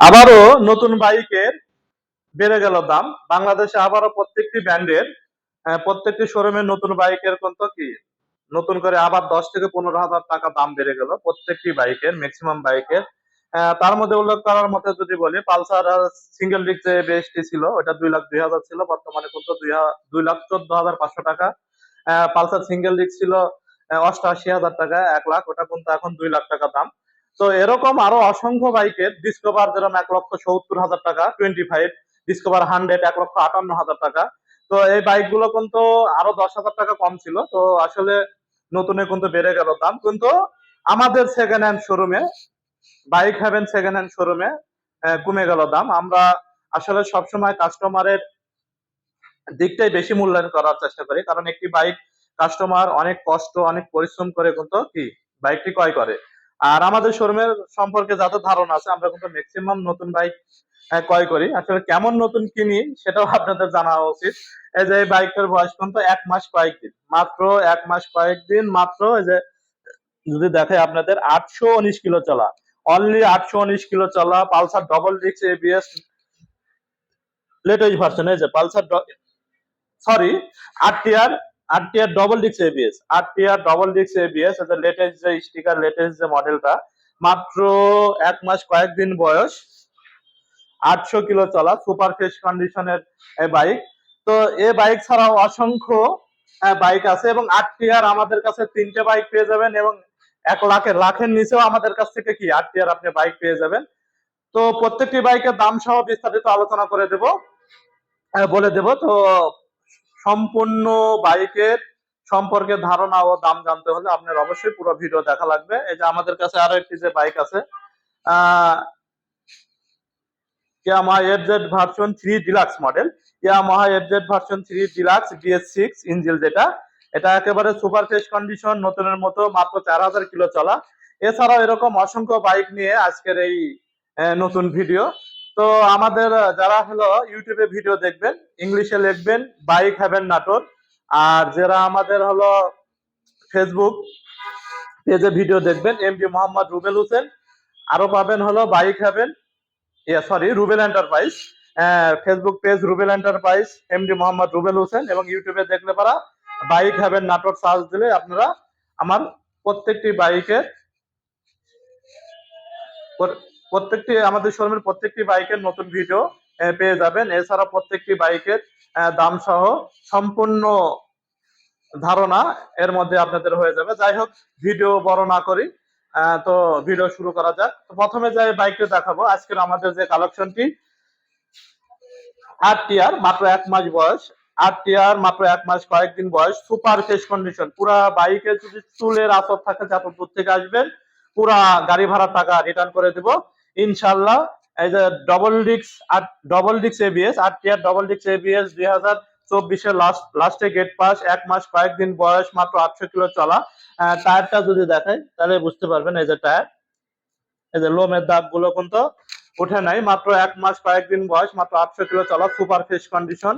আবারও নতুন বাইকের বেড়ে গেল দাম। বাংলাদেশে আবারও প্রত্যেকটি ব্র্যান্ডের প্রত্যেকটি শোরুমের নতুন বাইকের কিন্তু কি? নতুন করে আবার দশ থেকে পনেরো হাজার টাকা দাম বেড়ে গেল প্রত্যেকটি বাইকের ম্যাক্সিমাম বাইকের। তার মধ্যে উল্লেখ করার মতো যদি বলি পালসার সিঙ্গেল ডিস্ক যে বেসটি ছিল ওটা দুই লাখ দুই হাজার ছিল বর্তমানে কিন্তু দুই লাখ চোদ্দ হাজার পাঁচশো টাকা। আহ, পালসার সিঙ্গেল ডিস্ক ছিল অষ্টআশি হাজার টাকা এক লাখ। ওটা কিন্তু এখন দুই লাখ টাকা দাম। তো এরকম আরও অসংখ্য বাইকের ডিসকভার যেরকম এক লক্ষ সত্তর হাজার টাকা টোয়েন্টি ফাইভ ডিসকভার হান্ড্রেড এক লক্ষ আটান্ন হাজার টাকা। তো এই বাইকগুলো কিন্তু আরও দশ হাজার টাকা কম ছিল। তো আসলে নতুনে কিন্তু বেড়ে গেল দাম। কিন্তু আমাদের সেকেন্ড হ্যান্ড শোরুমে বাইক হ্যাভেন সেকেন্ড হ্যান্ড শোরুমে কমে গেল দাম। আমরা আসলে সবসময় কাস্টমারের দিকটাই বেশি মূল্যায়ন করার চেষ্টা করি। কারণ একটি বাইক কাস্টমার অনেক কষ্ট, অনেক পরিশ্রম করে কিন্তু কি? বাইকটি ক্রয় করে। আর আমাদের শোরুমের সম্পর্কে যত ধারণা আছে, আমরা কিন্তু ম্যাক্সিমাম নতুন বাইক ক্রয় করি। আসলে কেমন নতুন কিনি সেটাও আপনাদের জানা উচিত। এই যে বাইকটার বয়স কিন্তু এক মাস কয়েকদিন। মাত্র এক মাস কয়েকদিন, মাত্র এই যে যদি দেখে আপনাদের, আটশো উনিশ কিলো চলা। অনলি আটশো উনিশ কিলো চলা, পালসার ডবল ডিক্স এবিএস লেটেস্ট ভার্সন এই যে পালসার সরি টিয়ার আট টিয়ার ডবল ডিক্স এবিএস আট টিয়ার ডবল ডিক্স এবিএস এটা লেটেস্ট যে স্টিকার লেটেস্ট যে মডেলটা মাত্র এক মাস কয়েকদিন বয়স, আটশো কিলো চলা সুপার ফ্রেশ কন্ডিশনের বাইক তো এ বাইক ছাড়াও অসংখ্য বাইক আছে এবং আট আমাদের কাছে তিনটে বাইক পেয়ে যাবেন এবং এক লাখের লাখের নিচেও আমাদের কাছ থেকে কি আট টিয়ার আপনি বাইক পেয়ে যাবেন। তো প্রত্যেকটি বাইকের দাম সহ বিস্তারিত আলোচনা করে দেব বলে দেব। তো সম্পূর্ণ বাইকের সম্পর্কে ধারণা ও দাম জানতে হলে আপনার অবশ্যই পুরো ভিডিও দেখা লাগবে। এই যে আমাদের কাছে আরও একটি যে বাইক আছে Yamaha FZ version three deluxe model. Yamaha FZ version three deluxe BS six engine যেটা। এটা একেবারে সুপার ফ্রেশ কন্ডিশন, নতুনের মতো মাত্র চার হাজার কিলো চলা। এছাড়াও এরকম অসংখ্য বাইক নিয়ে আজকের এই নতুন ভিডিও। তো আমাদের যারা হলো ইউটিউবে ভিডিও দেখবেন ইংলিশে লিখবেন বাইক হ্যাভেন নাটোর। আর যারা আমাদের হলো ফেসবুক পেজে ভিডিও দেখবেন এমডি মোহাম্মদ রুবেল হোসেন। আরও পাবেন হলো bike haven sorry Rubel enterprise Facebook page Rubel enterprise MD Mohammad Rubel Hossain. এবং ইউটিউবে দেখলে পারা বাইক হ্যাভেন নাটক সার্চ দিলে আপনারা আমার প্রত্যেকটি বাইকের প্রত্যেকটি, আমাদের শোরুমের প্রত্যেকটি বাইকের নতুন ভিডিও পেয়ে যাবেন। এছাড়া প্রত্যেকটি বাইকের দাম সহ সম্পূর্ণ ধারণা এর মধ্যে আপনাদের হয়ে যাবে। যাই হোক, ভিডিও বড় না করি তো ভিডিও শুরু করা যাক। প্রথমে যে বাইকটা দেখাবো, আজকের আমাদের যে কালেকশনটি আট টিয়ার মাত্র এক মাস বয়স। আট টিয়ার মাত্র এক মাস কয়েকদিন বয়স, সুপার ফ্রেশ কন্ডিশন। পুরা বাইকে যদি চুলের আসর থাকে, যত দূর থেকে আসবেন, পুরা গাড়ি ভাড়ার টাকা রিটার্ন করে দিব। ইনশাল্লাহ এই যে ডবল ডিক্স আর ডবল ডিক্স এবিএস আট টিয়ার ডবল ডিক্স এবিএস দুই হাজার চব্বিশের লাস্ট লাস্টে গেট পাস এক মাস কয়েকদিন বয়স, মাত্র আটশো কিলো চলা। টায়ারটা যদি দেখাই, তাহলে বুঝতে পারবেন এই যে টায়ার এই যে লোমের দাগগুলো কিন্তু ওঠে নাই, মাত্র এক মাস কয়েকদিন বয়স, মাত্র আটশো কিলো চলা সুপার ফ্রেশ কন্ডিশন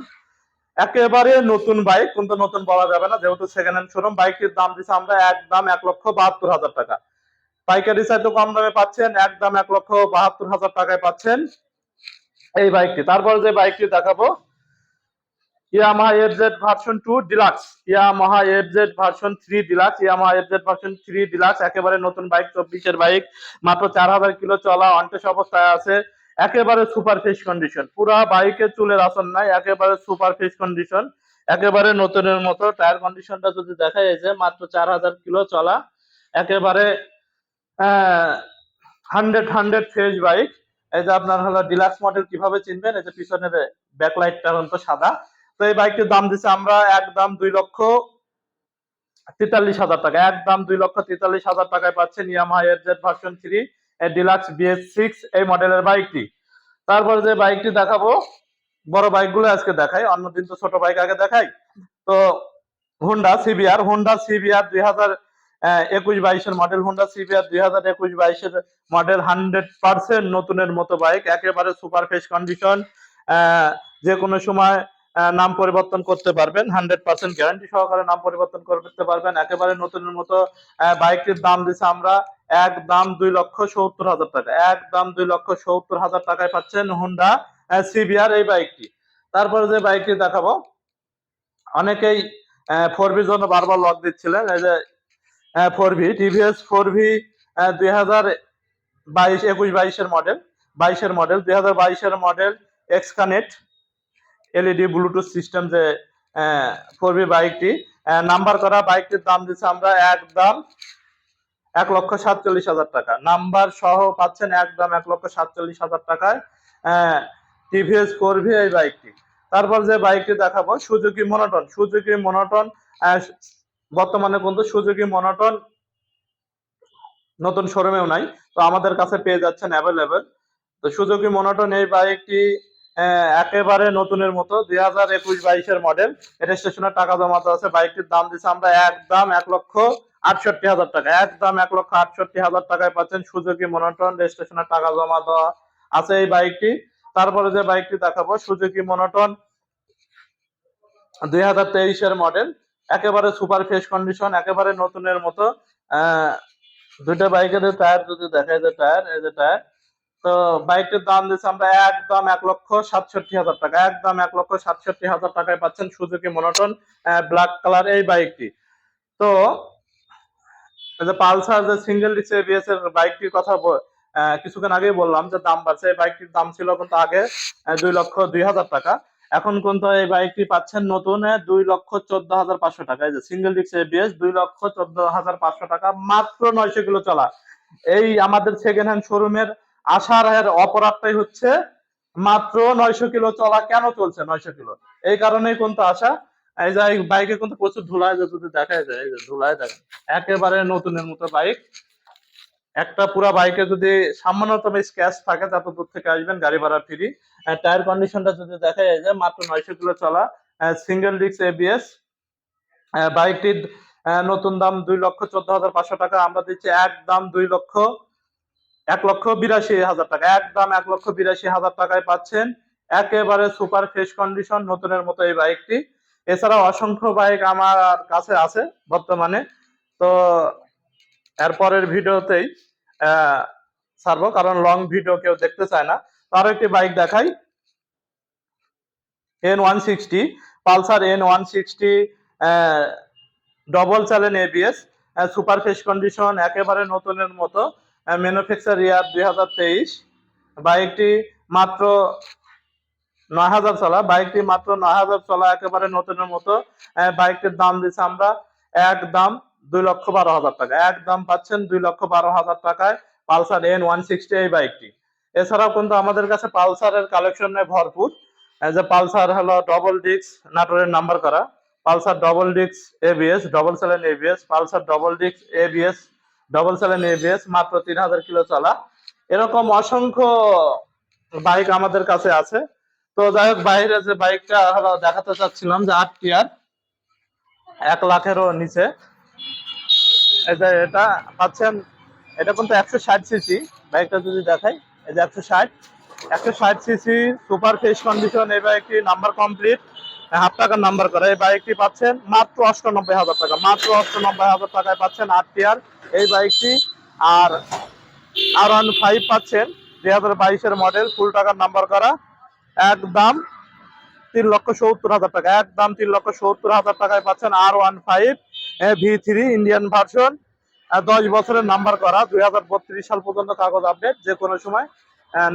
একেবারে নতুন বাইক কিন্তু নতুন বলা যাবে না, যেহেতু সেকেন্ড হ্যান্ড শোরুম বাইকটির দাম দিচ্ছে আমরা একদম এক লক্ষ বাহাত্তর হাজার টাকা। পাইকারি সাইড কম দামে পাচ্ছেন, একদম এক লক্ষ বাহাত্তর হাজার টাকায় পাচ্ছেন এই বাইকটি তারপর যে বাইকটি দেখাবো, Yamaha FZ version two deluxe Yamaha FZ version three deluxe Yamaha FZ version three deluxe একেবারে নতুন বাইক চব্বিশের বাইক মাত্র চার হাজার কিলো চলা অনটেস অবস্থায় আছে। একেবারে সুপার ফ্রেশ কন্ডিশন পুরা বাইকের চুলের আসন নাই, একেবারে সুপার ফ্রেশ কন্ডিশন একেবারে নতুনের মতো। টায়ার কন্ডিশনটা যদি দেখা যায় যে মাত্র চার হাজার কিলো চলা, একেবারে হান্ড্রেড হান্ড্রেড ফ্রেশ বাইক এই যে আপনার হলো ডিলাক্স মডেল কীভাবে চিনবেন? এই যে পিছনের ব্যাকলাইটটা তো সাদা। তো এই বাইকটির দাম দিচ্ছে আমরা একদম দুই লক্ষ তেতাল্লিশ হাজার টাকা। একদম দুই লক্ষ তেতাল্লিশ হাজার টাকায় পাচ্ছেন Yamaha FZ version three deluxe BS six এই মডেলের বাইকটি তারপরে যে বাইকটি দেখাবো, বড় বাইকগুলো আজকে দেখাই। অন্যদিন তো ছোট বাইক আগে দেখাই। তো হুন্ডা সিবিআর হুন্ডা সিবিআর দুই হাজার একুশ বাইশের মডেল হুন্ডা সিবিআর দুই হাজার একুশ বাইশের মডেল হান্ড্রেড পার্সেন্ট নতুনের মতো বাইক একেবারে সুপার ফ্রেশ কন্ডিশন যে কোনো সময় নাম পরিবর্তন করতে পারবেন হান্ড্রেড পার্সেন্ট গ্যারান্টি সহকারে নাম পরিবর্তন করতে পারবেন, একেবারে নতুনের মতো বাইকটির দাম দিচ্ছে আমরা এক দাম দুই লক্ষ সত্তর হাজার টাকা, এক দাম দুই লক্ষ সত্তর হাজার টাকায় পাচ্ছেন হুন্ডা সিবিআর এই বাইকটি তারপরে যে বাইকটি দেখাবো, অনেকেই ফোর জন্য বারবার লক দিচ্ছিলেন, এই যে four V TVS four V দুই হাজার বাইশ, একুশ বাইশের মডেল বাইশের মডেল দুই হাজার বাইশের model X connect LED Bluetooth system যে ফোর ভি বাইকটি নাম্বার করা বাইকটির দাম দিচ্ছে আমরা একদম এক লক্ষ সাতচল্লিশ হাজার টাকা। নাম্বার সহ পাচ্ছেন একদম এক লক্ষ সাতচল্লিশ হাজার টাকায় টিভিএস ফোর ভি এই বাইকটি তারপর যে বাইকটি দেখাবো সুজুকি মনোটন সুজুকি মনোটন বর্তমানে কিন্তু সুজুকি মনোটন নতুন শোরুমেও নাই, তো আমাদের কাছে পেয়ে যাচ্ছেন অ্যাভেলেবেল তো সুজুকি মনোটন এই বাইকটি একেবারে নতুনের মতো, দুই হাজার একুশ বাইশের মডেল রেজিস্ট্রেশনের টাকা জমাতে আছে, বাইকটির দাম দিচ্ছে আমরা একদম এক লক্ষ আটষট্টি হাজার টাকা, একদম এক লক্ষ আটষট্টি হাজার টাকায় পাচ্ছেন সুজুকি মনোটন। রেজিস্ট্রেশনের টাকা জমা দেওয়া আছে এই বাইকটি। তারপরে যে বাইকটি দেখাবো সুজুকি মনোটন দুই হাজার তেইশের মডেল একেবারে সুপার ফ্রেশ কন্ডিশন, একেবারে নতুনের মতো। দুইটা বাইকের টায়ার যদি দেখা যায় টায়ার, এই যে টায়ার, তো বাইকটির দাম দিচ্ছে আমরা একদম এক লক্ষ সাতষট্টি হাজার টাকা, একদম এক লক্ষ সাতষট্টি হাজার টাকায় পাচ্ছেন সুজুকি মনোটন ব্ল্যাক কালার এই বাইকটি। তো যে পালসার যে সিঙ্গেল ডিস্ক এবিএস এর বাইকটির কথা কিছুক্ষণ আগেই বললাম যে দাম বাড়ছে। এই বাইকটির দাম ছিল কিন্তু আগে দুই লক্ষ দুই হাজার টাকা। এখন কিন্তু এই বাইকটি পাচ্ছেন নতুন? দুই লক্ষ চোদ্দ হাজার পাঁচশো টাকা। এই যে সিঙ্গেল ডিস্ক এবিএস দুই লক্ষ চোদ্দ হাজার পাঁচশো টাকা। মাত্র নয়শো কিলো চলা। এই আমাদের সেকেন্ড হ্যান্ড শোরুমের আসার এর অপরাধটাই হচ্ছে মাত্র নয়শো কিলো চলা। কেন চলছে নয়শো কিলো? এই কারণেই কিন্তু আসা এই যে বাইকে কিন্তু প্রচুর ধুলায় যদি দেখা যায়, এই যে ধুলায় দেখেন একেবারে নতুনের মতো বাইক। একটা পুরা বাইকে যদি সামান্যতম স্ক্র্যাচ থাকে তত দূর থেকে আসবেন গাড়ি ভাড়া ফ্রি টায়ার কন্ডিশনটা যদি দেখা যায় যে মাত্র নয়শো কিলো চলা সিঙ্গেল ডিস্ক এবিএস বাইকটির নতুন দাম দুই লক্ষ চোদ্দ হাজার পাঁচশো টাকা। আমরা দিচ্ছি এক দাম দুই লক্ষ, এক লক্ষ বিরাশি হাজার টাকা। এক দাম এক লক্ষ বিরাশি হাজার টাকায় পাচ্ছেন একেবারে সুপার ফ্রেশ কন্ডিশন নতুনের মতো এই বাইকটি। এছাড়াও অসংখ্য বাইক আমার কাছে আছে বর্তমানে। তো এরপরের ভিডিওতেই ছাড়বো, কারণ লং ভিডিও কেউ দেখতে চায় না। তো আরও একটি বাইক দেখাই। N one sixty Pulsar N one sixty double চ্যালেন ABS super fresh condition একেবারে নতুনের মতো ম্যানুফ্যাকচার ইয়ার দুই হাজার তেইশ। বাইকটি মাত্র নয় হাজার চলা বাইকটি মাত্র নয় হাজার চলা, একেবারে নতুনের মতো বাইকটির দাম দিচ্ছে আমরা এক দাম দুই লক্ষ বারো হাজার টাকা। এক দাম পাচ্ছেন দুই লক্ষ বারো হাজার টাকায় পালসার এন ওয়ান সিক্সটি এই বাইকটি। এছাড়াও কিন্তু আমাদের কাছে পালসারের কালেকশনে ভরপুর। যে পালসার হলো ডবল ডিস্ক নাটোরের নাম্বার করা। Pulsar double disc ABS double সেলেন ABS Pulsar double disc ABS double সেলেন ABS মাত্র তিন হাজার কিলো চলা। এরকম অসংখ্য বাইক আমাদের কাছে আছে। তো যাই হোক, বাইরে যে বাইকটা দেখাতে চাচ্ছিলাম যে আট টিয়ার, এক লাখেরও নিচে। এটা পাচ্ছেন, এটা কিন্তু একশো ষাট সিসি বাইকটা যদি দেখাই, এই যে একশো ষাট। একশো ষাট সিসি সুপার ফ্রেশ কন্ডিশন এই বাইকটি নাম্বার কমপ্লিট হাফ টাকার নাম্বার করা। এই বাইকটি পাচ্ছেন মাত্র অষ্টানব্বই হাজার টাকা। মাত্র অষ্টানব্বই হাজার টাকায় পাচ্ছেন আট টিয়ার এই বাইকটি আর আর ওয়ান ফাইভ পাচ্ছেন, দুই হাজার বাইশের মডেল ফুল টাকার নাম্বার করা। একদম তিন লক্ষ সত্তর হাজার টাকা। একদম তিন লক্ষ সত্তর হাজার টাকায় পাচ্ছেন R one five V three Indian version দশ বছরের নাম্বার করা, দুই হাজার বত্রিশ সাল পর্যন্ত কাগজ আপডেট যে কোনো সময়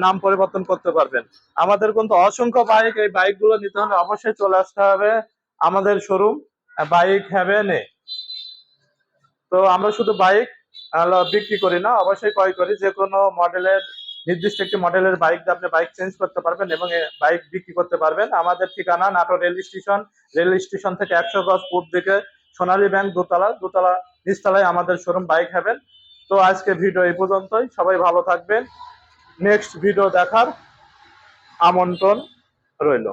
নাম পরিবর্তন করতে পারবেন। আমাদের কিন্তু অসংখ্য বাইক এই বাইকগুলো নিতে হলে অবশ্যই চলে আসতে হবে আমাদের শোরুম বাইক হ্যাভেনে তো আমরা শুধু বাইক বিক্রি করি না, অবশ্যই ক্রয় করি। যে কোনো মডেলের নির্দিষ্ট একটি মডেলের বাইক দিয়ে আপনি বাইক চেঞ্জ করতে পারবেন এবং বাইক বিক্রি করতে পারবেন। আমাদের ঠিকানা Natore rail station rail station থেকে একশো গজ পূর্ব দিকে সোনালী ব্যাংক দোতলা দোতলা নিচতলায় আমাদের শোরুম বাইক হ্যাভেন তো আজকে ভিডিও এই পর্যন্তই। সবাই ভালো থাকবেন। নেক্সট ভিডিও দেখার আমন্ত্রণ রইল।